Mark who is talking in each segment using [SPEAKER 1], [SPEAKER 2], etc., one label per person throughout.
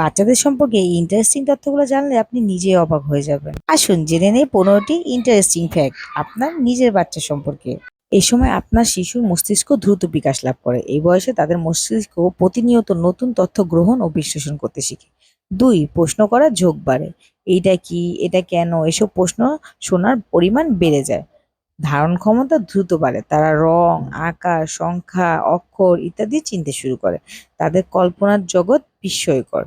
[SPEAKER 1] বাচ্চাদের সম্পর্কে এই ইন্টারেস্টিং তথ্যগুলো জানলে আপনি নিজেই অবাক হয়ে যাবেন। আসুন জেনে নেই পনেরোটি ইন্টারেস্টিং ফ্যাক্ট আপনার নিজের বাচ্চা সম্পর্কে। এই সময় আপনার শিশুর মস্তিষ্ক দ্রুত বিকাশ লাভ করে। এই বয়সে তাদের মস্তিষ্ক প্রতিনিয়ত নতুন তথ্য গ্রহণ ও বিশ্লেষণ করতে শিখে। দুই, প্রশ্ন করার ঝোঁক বাড়ে। এইটা কি? এটা কেন? এসব প্রশ্ন শোনার পরিমাণ বেড়ে যায়। ধারণ ক্ষমতা দ্রুত বাড়ে। তারা রং, আকার, সংখ্যা, অক্ষর ইত্যাদি চিনতে শুরু করে। তাদের কল্পনার জগৎ বিস্ময়কর।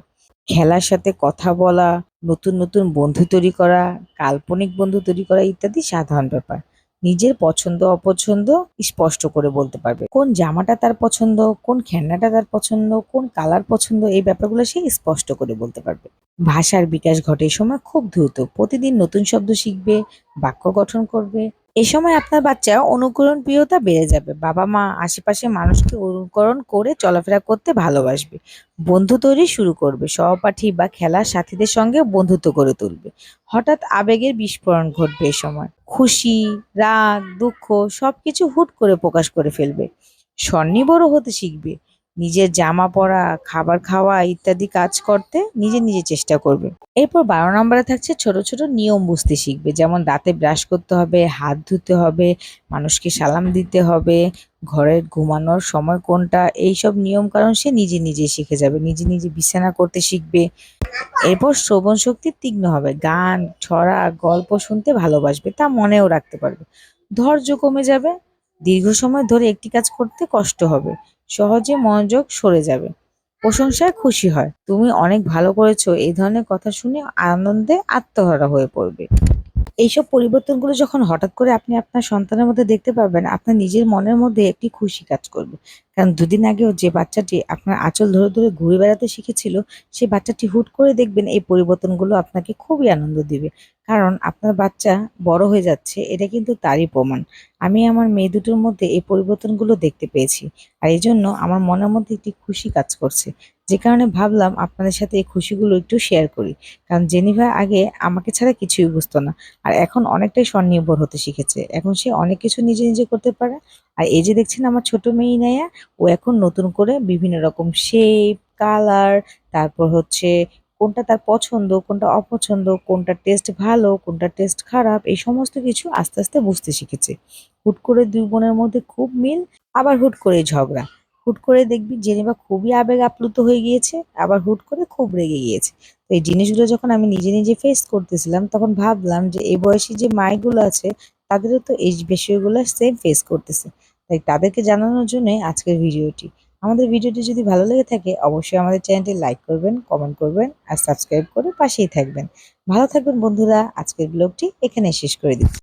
[SPEAKER 1] খেলার সাথে কথা বলা, নতুন নতুন বন্ধু তৈরি করা, কাল্পনিক বন্ধু তৈরি করা ইত্যাদি সাধারণ ব্যাপার। নিজের পছন্দ, অপছন্দ স্পষ্ট করে বলতে পারবে। কোন জামাটা তার পছন্দ, কোন খেলনাটা তার পছন্দ, কোন কালার পছন্দ, এই ব্যাপারগুলো সে স্পষ্ট করে বলতে পারবে। ভাষার বিকাশ ঘটে সময় খুব দ্রুত। প্রতিদিন নতুন শব্দ শিখবে, বাক্য গঠন করবে এ সময় আপনার বাচ্চা অনুকরণ প্রিয়তা বেড়ে যাবে। বাবা মা আশেপাশে মানুষকে অনুকরণ করে চলাফেরা করতে ভালোবাসবে, বন্ধু তৈরি শুরু করবে, সহপাঠী বা খেলার সাথীদের সঙ্গে বন্ধুত্ব গড়ে তুলবে। হঠাৎ আবেগের বিস্ফোরণ ঘটবে এ সময়। খুশি, রাগ, দুঃখ সবকিছু হুট করে প্রকাশ করে ফেলবে। স্বনির্ভরও হতে শিখবে। নিজের জামা পরা, খাবার খাওয়া ইত্যাদি কাজ করতে নিজে নিজে চেষ্টা করবে। এরপর বারো নম্বরে থাকছে ছোট ছোট নিয়ম বুঝতে শিখবে। যেমন দাঁতে ব্রাশ করতে হবে, হাত ধুতে হবে, মানুষকে সালাম দিতে হবে, ঘরে ঘুমানোর সময় কোনটা, এইসব নিয়ম কারণ সে নিজে নিজে শিখে যাবে, নিজে নিজে বিছানা করতে শিখবে। এরপর শ্রবণ শক্তি তীক্ষ্ণ হবে, গান, ছড়া, গল্প শুনতে ভালোবাসবে, তা মনেও রাখতে পারবে। ধৈর্য কমে যাবে, দীর্ঘ সময় ধরে একটি কাজ করতে কষ্ট হবে। সহজে মনোযোগ সরে যাবে। প্রশংসায় খুশি হয়। তুমি অনেক ভালো করেছ। এই ধরনের কথা শুনে আনন্দে আত্মহারা হয়ে পড়বে। এইসব পরিবর্তনগুলো যখন হঠাৎ করে আপনি আপনার সন্তানের মধ্যে দেখতে পাবেন, আপনার নিজের মনের মধ্যে একটি খুশি কাজ করবে। কারণ দুদিন আগেও যে বাচ্চাটি আপনার আঁচল ধরে ধরে ঘুরে বেড়াতে শিখেছিল, সে বাচ্চাটি হুট করে দেখবেন এই পরিবর্তনগুলো আপনাকে খুবই আনন্দ দিবে। কারণ আপনার বাচ্চা বড় হয়ে যাচ্ছে, এটা কিন্তু তারই প্রমাণ। আমি আমার মেয়ে দুটোর মধ্যে এই পরিবর্তনগুলো দেখতে পেয়েছি। আর এই জন্য আমার মনের মধ্যে একটি খুশি কাজ করছে। যে কারণে ভাবলাম আপনাদের সাথে এই খুশিগুলো একটু শেয়ার করি। কারণ জেনিভা আগে আমাকে ছাড়া কিছুই বুঝতো না। আর এখন অনেকটাই স্বনির্ভর হতে শিখেছে। এখন সে অনেক কিছু নিজে নিজে করতে পারে। আর এই যে দেখছেন আমার ছোট মেয়ে ইনায়া, ও এখন নতুন করে বিভিন্ন রকম শেপ কালার তারপর হচ্ছে কোনটা তার পছন্দ, কোনটা অপছন্দ, কোনটা টেস্ট ভালো, কোনটা টেস্ট খারাপ, এই সমস্ত কিছু আস্তে আস্তে বুঝতে শিখেছে। হুট করে দুই বোনের মধ্যে খুব মিল, আবার হুট করে ঝগড়া। হুট করে দেখবি জেনেভা খুবই আবেগ আপ্লুত হয়ে গিয়েছে, আবার হুট করে খুব রেগে গিয়েছে। তো এই জিনিসগুলো যখন আমি নিজে নিজে ফেস করতেছিলাম, তখন ভাবলাম যে এই বয়সী যে মাইগুলো আছে, তাদেরও তো এই বিষয়গুলো সেম ফেস করতেছে। তাই তাদেরকে জানানোর জন্যই আজকের ভিডিওটি। আমাদের ভিডিওটি যদি ভালো লেগে থাকে, অবশ্যই আমাদের চ্যানেলটি লাইক করবেন কমেন্ট করবেন, আর সাবস্ক্রাইব করে পাশেই থাকবেন। ভালো থাকবেন বন্ধুরা, আজকের ব্লগটি এখানে শেষ করে দিচ্ছি।